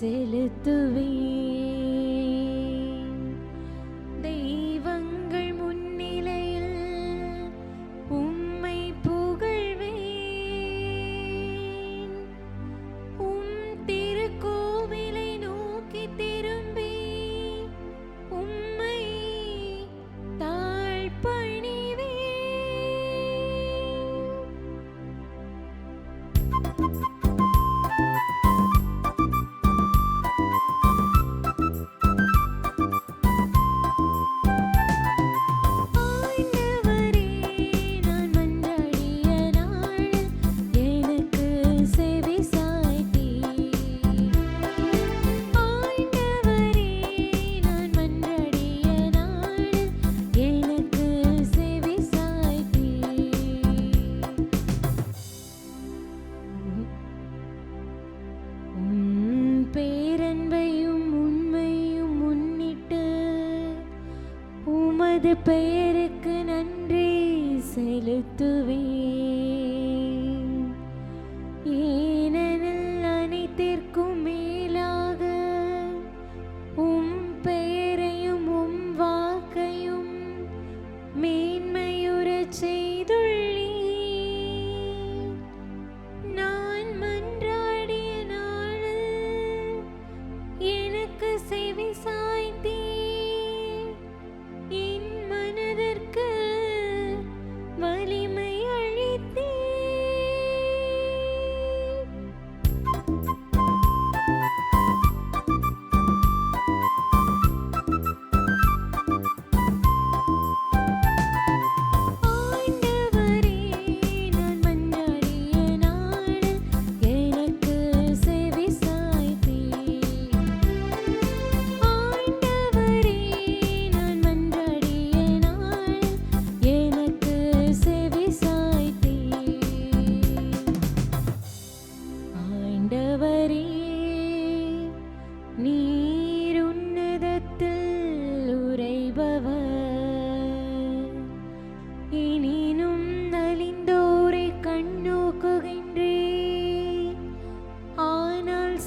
செலுத்துவேன் உமது பெயருக்கு நன்றி செலுத்துவேன்.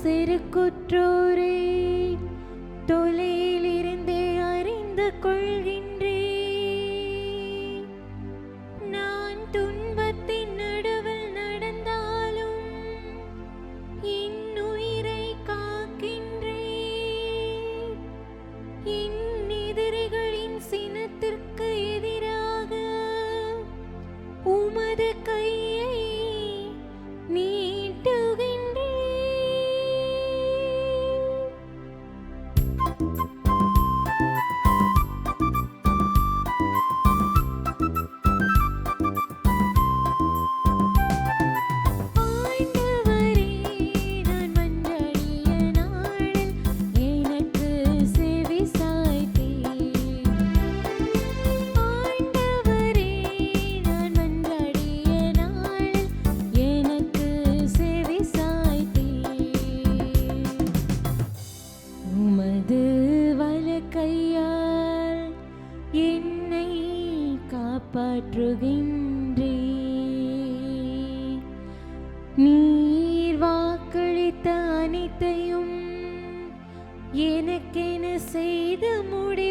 சிறு குற்றோரே தொலை காப்பாற்றுகின்றே நீர் வாக்களித்த அனைத்தையும் எனக்கென செய்த முடி